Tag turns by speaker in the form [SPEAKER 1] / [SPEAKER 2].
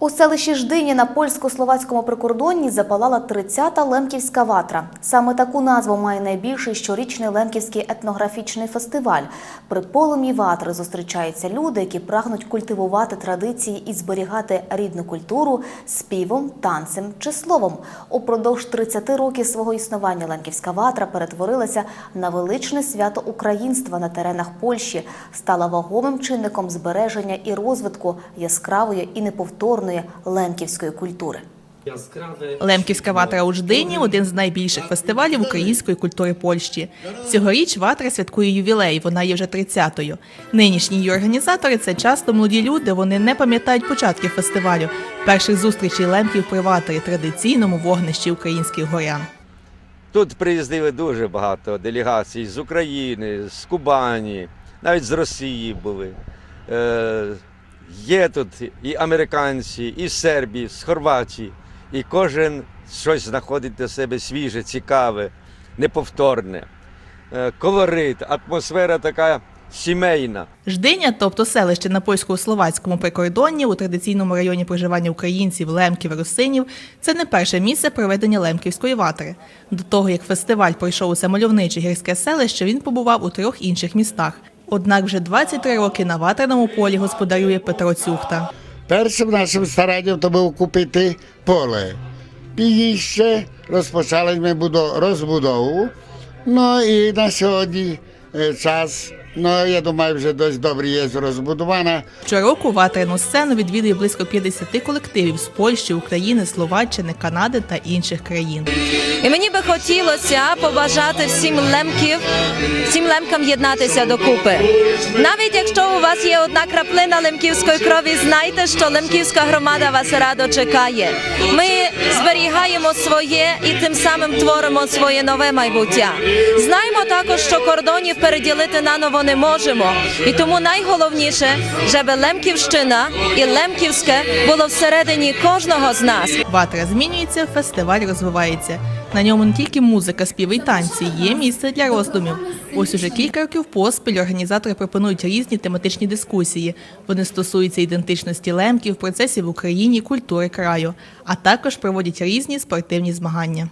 [SPEAKER 1] У селищі Ждині на польсько-словацькому прикордонні запалала 30-та Лемківська ватра. Саме таку назву має найбільший щорічний Лемківський етнографічний фестиваль. При полум'ї ватри зустрічаються люди, які прагнуть культивувати традиції і зберігати рідну культуру співом, танцем чи словом. Упродовж 30 років свого існування Лемківська ватра перетворилася на величне свято українства на теренах Польщі, стала вагомим чинником збереження і розвитку яскравої і неповторної лемківської культури.
[SPEAKER 2] Лемківська ватра у Ждині – один з найбільших фестивалів української культури Польщі. Цьогоріч ватра святкує ювілей, вона є вже 30-ю. Нинішні її організатори – це часто молоді люди, вони не пам'ятають початків фестивалю, перших зустрічей лемків при ватрі, традиційному вогнищі українських горян.
[SPEAKER 3] Тут приїздили дуже багато делегацій з України, з Кубані, навіть з Росії були. Є тут і американці, і з Сербії, з Хорватії. І кожен щось знаходить для себе свіже, цікаве, неповторне. Е, колорит, атмосфера така сімейна.
[SPEAKER 2] Ждиня, тобто селище на польсько-словацькому прикордонні у традиційному районі проживання українців, лемків, русинів, це не перше місце проведення лемківської ватри. До того, як фестиваль пройшов у це мальовниче гірське селище, він побував у трьох інших містах. Однак вже 23 роки на ватерному полі господарює Петро Цюхта.
[SPEAKER 4] Першим нашим старанням то було купити поле. Пізніше розпочали ми розбудову. Ну і на сьогодні е, час, ну я думаю, вже досить добре є розбудована.
[SPEAKER 2] Щороку ватряну сцену відвідує близько 50 колективів з Польщі, України, Словаччини, Канади та інших країн.
[SPEAKER 5] І мені би хотілося побажати всім лемків, всім лемкам єднатися докупи. Навіть якщо у вас є одна краплина лемківської крові, знайте, що лемківська громада вас радо чекає. Ми зберігаємо своє і тим самим творимо своє нове майбуття. Знаємо також, що кордонів переділити наново не можемо, і тому найголовніше, щоб Лемківщина і Лемківське було всередині кожного з нас.
[SPEAKER 2] Ватра змінюється, фестиваль розвивається. На ньому не тільки музика, співи й танці, є місце для роздумів. Ось уже кілька років поспіль організатори пропонують різні тематичні дискусії. Вони стосуються ідентичності лемків, процесів в Україні, культури краю, а також проводять різні спортивні змагання.